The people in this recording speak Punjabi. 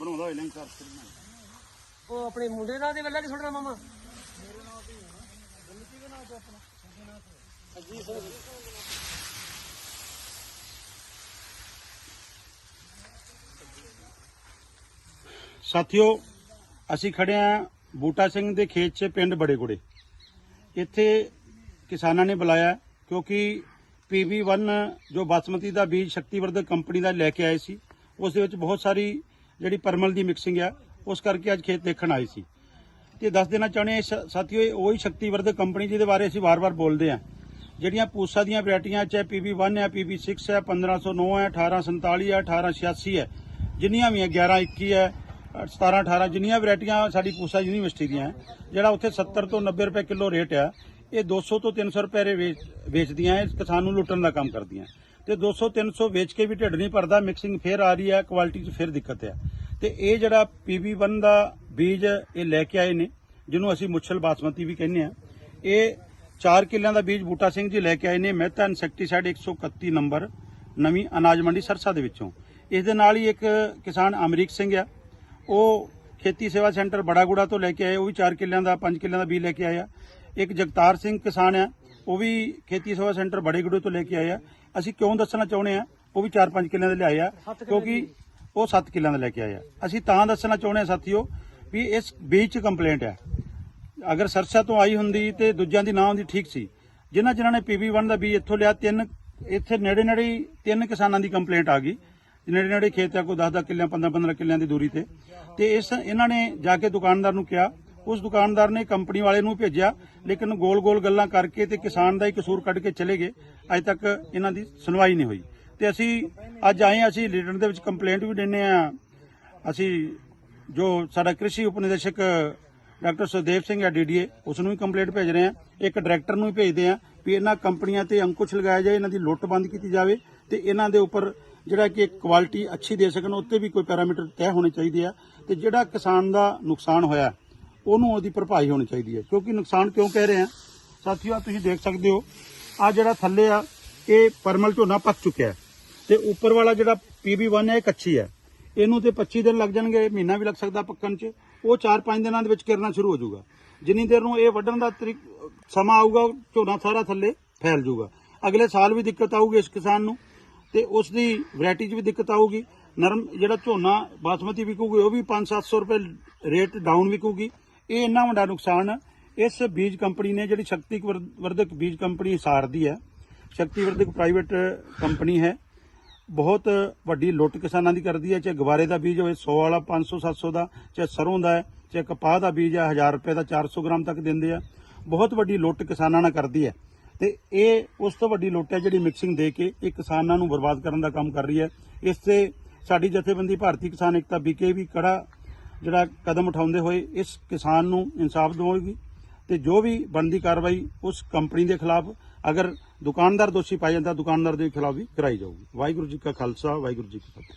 ਬਣਾਉਂਦਾ ਹੋਇਆ ਲਿੰਕ ਕਰ ਉਹ ਆਪਣੇ ਮੁੰਡੇ ਦਾ ਤੇ ਵੱਲਾ ਕਿ ਛੋੜਨਾ ਮਾਮਾ? ਸਾਥੀਓ ਅਸੀਂ ਖੜੇ ਆ ਬੂਟਾ ਸਿੰਘ ਦੇ ਖੇਤ 'ਚ ਪਿੰਡ ਬੜੇਗੁੜੇ। ਇੱਥੇ ਕਿਸਾਨਾਂ ਨੇ ਬੁਲਾਇਆ ਕਿਉਂਕਿ PB1 ਜੋ ਬਾਸਮਤੀ ਦਾ ਬੀਜ ਸ਼ਕਤੀਵਰਧਕ ਕੰਪਨੀ ਦਾ ਲੈ ਕੇ ਆਏ ਸੀ ਉਸ ਦੇ ਵਿੱਚ ਬਹੁਤ ਸਾਰੀ ਜਿਹੜੀ ਪਰਮਲ ਦੀ ਮਿਕਸਿੰਗ ਆ, ਉਸ ਕਰਕੇ ਅੱਜ ਖੇਤ ਦੇਖਣ ਆਏ ਸੀ। ਤੇ ਦੱਸ ਦੇਣਾ ਚਾਹੁੰਦੇ ਹਾਂ ਸ- ਸਾਥੀਓ, ਇਹ ਉਹੀ ਸ਼ਕਤੀਵਰਧਕ ਕੰਪਨੀ ਜਿਹਦੇ ਬਾਰੇ ਅਸੀਂ ਵਾਰ-ਵਾਰ ਬੋਲਦੇ ਆ। ਜਿਹੜੀਆਂ ਪੂਸਾ ਦੀਆਂ ਵੈਰਾਈਟੀਆਂ, ਚਾਹੇ PB1 ਹੈ PB6 ਹੈ 1509 ਹੈ 1847 ਹੈ 1886 ਹੈ ਜਿੰਨੀਆਂ ਵੀ ਹੈ 1121 ਹੈ 17 18 ਜਿੰਨੀਆਂ ਵੈਰਾਈਟੀਆਂ ਸਾਡੀ ਪੂਸਾ ਯੂਨੀਵਰਸਿਟੀ ਦੀਆਂ ਜਿਹੜਾ ਉੱਥੇ 70 ਤੋਂ 90 ਰੁਪਏ ਕਿਲੋ ਰੇਟ ਆ, ਇਹ 200 ਤੋਂ 300 ਰੁਪਏ ਵੇਚ- ਵੇਚਦੀਆਂ ਇਹ ਕਿਸਾਨ ਨੂੰ ਲੁੱਟਣ ਦਾ ਕੰਮ ਕਰਦੀਆਂ। ਤੇ 200 300 ਵੇਚ ਕੇ ਵੀ ਢਿੱਡ ਨਹੀਂ ਭਰਦਾ ਮਿਕਸਿੰਗ ਫੇਰ ਆ ਰਹੀ ਹੈ ਕੁਆਲਿਟੀ 'ਚ ਫੇਰ ਦਿੱਕਤ ਹੈ ਤੇ ਇਹ ਜਿਹੜਾ PB1 ਦਾ ਬੀਜ ਇਹ ਲੈ ਕੇ ਆਏ ਨੇ, ਜਿਹਨੂੰ ਅਸੀਂ ਮੁੱਛਲ ਬਾਸਮਤੀ ਵੀ ਕਹਿੰਦੇ ਆ, ਇਹ 4 ਕਿੱਲਿਆਂ ਦਾ ਬੀਜ ਬੂਟਾ ਸਿੰਘ ਜੀ ਲੈ ਕੇ ਆਏ ਨੇ ਮਹਿਤਾ ਇਨਸੈਕਟੀਸਾਈਡ 131 ਨੰਬਰ, ਨਵੀਂ ਅਨਾਜ ਮੰਡੀ ਸਰਸਾ ਦੇ ਵਿੱਚੋਂ। ਇਸ ਦੇ ਨਾਲ ਹੀ ਇੱਕ ਕਿਸਾਨ ਅਮਰੀਕ ਸਿੰਘ ਆ, ਉਹ ਖੇਤੀ ਸੇਵਾ ਸੈਂਟਰ ਬੜਾਗੁੜਾ ਤੋਂ ਲੈ ਕੇ ਆਏ, ਉਹ ਵੀ 4 ਕਿੱਲਿਆਂ ਦਾ 5 ਕਿੱਲਿਆਂ ਦਾ ਬੀਜ ਲੈ ਕੇ ਆਇਆ ਇੱਕ ਜਗਤਾਰ ਸਿੰਘ ਕਿਸਾਨ ਆ ਉਹ ਵੀ ਖੇਤੀ ਸੇਵਾ ਸੈਂਟਰ ਬੜੇਗੁੜੇ ਤੋਂ ਲੈ ਕੇ ਆਇਆ ਅਸੀਂ ਕਿਉਂ ਦੱਸਣਾ ਚਾਹੁੰਦੇ ਆ? ਉਹ ਵੀ 4-5 ਕਿੱਲਿਆਂ ਦੇ ਲਿਆਏ ਆ ਕਿਉਂਕਿ ਉਹ 7 ਕਿੱਲਿਆਂ ਦਾ ਲੈ ਕੇ ਆਇਆ ਅਸੀਂ ਤਾਂ ਦੱਸਣਾ ਚਾਹੁੰਦੇ ਆ ਸਾਥੀਓ ਵੀ ਇਸ ਬੀਜ 'ਚ ਕੰਪਲੇਂਟ ਆ। ਅਗਰ ਸਰਸਾ ਤੋਂ ਆਈ ਹੁੰਦੀ ਤੇ ਦੂਜਿਆਂ ਦੀ ਨਾ ਹੁੰਦੀ ਠੀਕ ਸੀ। ਜਿਨ੍ਹਾਂ ਜਿਨ੍ਹਾਂ ਨੇ PB1 ਦਾ ਬੀਜ ਇੱਥੋਂ ਲਿਆ ਤਿੰਨ ਇੱਥੇ ਨੇੜੇ ਨੇੜੇ ਹੀ ਤਿੰਨ ਕਿਸਾਨਾਂ ਦੀ ਕੰਪਲੇਂਟ ਆ ਗਈ। ਨੇੜੇ ਨੇੜੇ ਖੇਤ ਆ ਕੋਈ 10-10 ਕਿੱਲਿਆਂ 15-15 ਕਿੱਲਿਆਂ ਦੀ ਦੂਰੀ ਤੇ। ਤੇ ਇਸ ਇਹਨਾਂ ਨੇ ਜਾ ਕੇ ਦੁਕਾਨਦਾਰ ਨੂੰ ਕਿਹਾ ਉਸ ਦੁਕਾਨਦਾਰ ਨੇ ਕੰਪਨੀ ਵਾਲੇ ਨੂੰ ਭੇਜਿਆ, ਲੇਕਿਨ ਗੋਲ-ਗੋਲ ਗੱਲਾਂ ਕਰਕੇ ਤੇ ਕਿਸਾਨ ਦਾ ਹੀ ਕਸੂਰ ਕੱਢ ਕੇ ਚਲੇ ਗਏ। ਅਜੇ ਤੱਕ ਇਹਨਾਂ ਦੀ ਸੁਣਵਾਈ ਨਹੀਂ ਹੋਈ। ਤੇ ਅਸੀਂ ਅੱਜ ਆਏ ਅਸੀਂ ਲੀਡਰ ਦੇ ਵਿੱਚ ਕੰਪਲੇਂਟ ਵੀ ਦਿੰਨੇ ਆ ਅਸੀਂ ਜੋ ਸਾਡਾ ਕ੍ਰਿਸ਼ੀ ਉਪਨਿਦੇਸ਼ਕ ਡਾਕਟਰ ਸੁਦੇਵ ਸਿੰਘ ਹੈ ਡੀਡੀਏ ਉਸ ਨੂੰ ਵੀ ਕੰਪਲੇਂਟ ਭੇਜ ਰਹੇ ਆ ਇੱਕ ਡਾਇਰੈਕਟਰ ਨੂੰ ਵੀ ਭੇਜਦੇ ਆ ਵੀ ਇਹਨਾਂ ਕੰਪਨੀਆਂ ਤੇ ਅੰਕੁਸ਼ ਲਗਾਇਆ ਜਾਏ, ਇਹਨਾਂ ਦੀ ਲੁੱਟ ਬੰਦ ਕੀਤੀ ਜਾਵੇ ਤੇ ਇਹਨਾਂ ਦੇ ਉੱਪਰ ਜਿਹੜਾ ਕਿ ਕੁਆਲਿਟੀ ਅੱਛੀ ਦੇ ਸਕਣ, ਉੱਤੇ ਵੀ ਕੋਈ ਪੈਰਾਮੀਟਰ ਤੈਅ ਹੋਣੇ ਚਾਹੀਦੇ ਆ। ਤੇ ਜਿਹੜਾ ਕਿਸਾਨ ਦਾ ਨੁਕਸਾਨ ਹੋਇਆ ਉਹਨੂੰ ਉਹਦੀ ਭਰਪਾਈ ਹੋਣੀ ਚਾਹੀਦੀ ਹੈ। ਕਿਉਂਕਿ ਨੁਕਸਾਨ ਕਿਉਂ ਕਹਿ ਰਹੇ ਆ ਸਾਥੀਓ, ਆਹ ਤੁਸੀਂ ਦੇਖ ਸਕਦੇ ਹੋ ਆ ਜਿਹੜਾ ਥੱਲੇ ਆ, ਇਹ ਪਰਮਲ ਝੋਨਾ ਪੱਕ ਚੁੱਕਿਆ ਹੈ। ਤੇ ਉੱਪਰ ਵਾਲਾ ਜਿਹੜਾ PB1 ਹੈ, ਇਹ ਕੱਚੀ ਹੈ। ਇਹਨੂੰ ਤੇ 25 ਦਿਨ ਲੱਗ ਜਾਣਗੇ, ਮਹੀਨਾ ਵੀ ਲੱਗ ਸਕਦਾ ਪੱਕਣ 'ਚ। ਉਹ 4-5 ਦਿਨਾਂ ਦੇ ਵਿੱਚ ਕਿਰਨਾ ਸ਼ੁਰੂ ਹੋ ਜਾਊਗਾ। ਜਿੰਨੀ ਦੇਰ ਨੂੰ ਇਹ ਵੱਢਣ ਦਾ ਤਰੀਕ ਸਮਾਂ ਆਊਗਾ, ਝੋਨਾ ਸਾਰਾ ਥੱਲੇ ਫੈਲ ਜਾਊਗਾ। ਅਗਲੇ ਸਾਲ ਵੀ ਦਿੱਕਤ ਆਊਗੀ ਇਸ ਕਿਸਾਨ ਨੂੰ, ਤੇ ਉਸ ਦੀ ਵੈਰਾਈਟੀ 'ਚ ਵੀ ਦਿੱਕਤ ਆਊਗੀ। ਨਰਮ ਜਿਹੜਾ ਝੋਨਾ ਬਾਸਮਤੀ ਵਿਕੂਗੀ, ਉਹ ਵੀ 5-700 ਰੁਪਏ ਰੇਟ ਡਾਊਨ ਵਿਕੂਗੀ। ਇਹ ਇੰਨਾ ਵੱਡਾ ਨੁਕਸਾਨ ਇਸ ਬੀਜ ਕੰਪਨੀ ਨੇ, ਜਿਹੜੀ ਸ਼ਕਤੀ ਵਰਧਕ ਬੀਜ ਕੰਪਨੀ ਹਿਸਾਰ ਦੀ ਹੈ ਸ਼ਕਤੀ ਵਰਧਕ ਪ੍ਰਾਈਵੇਟ ਕੰਪਨੀ ਹੈ, ਬਹੁਤ ਵੱਡੀ ਲੁੱਟ ਕਿਸਾਨਾਂ ਦੀ ਕਰਦੀ ਹੈ, ਚਾਹੇ ਗਵਾਰੇ ਦਾ ਬੀਜ ਹੋਵੇ 100 ਵਾਲਾ 500 700 ਦਾ, ਚਾਹੇ ਸਰੋਂ ਦਾ ਹੈ, ਚਾਹੇ ਕਪਾਹ ਦਾ ਬੀਜ ਹੈ 1000 ਰੁਪਏ ਦਾ 400 ਗ੍ਰਾਮ ਤੱਕ ਦਿੰਦੇ ਆ। ਬਹੁਤ ਵੱਡੀ ਲੁੱਟ ਕਿਸਾਨਾਂ ਨਾਲ ਕਰਦੀ ਹੈ। ਤੇ ਇਹ ਉਸ ਤੋਂ ਵੱਡੀ ਲੁੱਟ ਹੈ ਜਿਹੜੀ ਮਿਕਸਿੰਗ ਦੇ ਕੇ ਇਹ ਕਿਸਾਨਾਂ ਨੂੰ ਬਰਬਾਦ ਕਰਨ ਦਾ ਕੰਮ ਕਰ ਰਹੀ ਹੈ। ਇਸ ਤੇ ਸਾਡੀ ਜਥੇਬੰਦੀ, ਭਾਰਤੀ ਕਿਸਾਨ ਏਕਤਾ ਬੀਕੇ ਵੀ ਕੜਾ ਜਿਹੜਾ ਕਦਮ ਉਠਾਉਂਦੇ ਹੋਏ ਇਸ ਕਿਸਾਨ ਨੂੰ ਇਨਸਾਫ ਦਿਵਾਉਗੀ ਤੇ ਜੋ ਵੀ ਬਣਦੀ ਕਾਰਵਾਈ ਉਸ ਕੰਪਨੀ ਦੇ ਖਿਲਾਫ, ਅਗਰ ਦੁਕਾਨਦਾਰ ਦੋਸ਼ੀ ਪਾਇਆ ਜਾਂਦਾ, ਦੁਕਾਨਦਾਰ ਦੇ ਖਿਲਾਫ ਵੀ ਕਰਾਈ ਜਾਊਗੀ। ਵਾਹਿਗੁਰੂ ਜੀ ਕਾ ਖਾਲਸਾ, ਵਾਹਿਗੁਰੂ ਜੀ ਕੀ ਫਤਿਹ।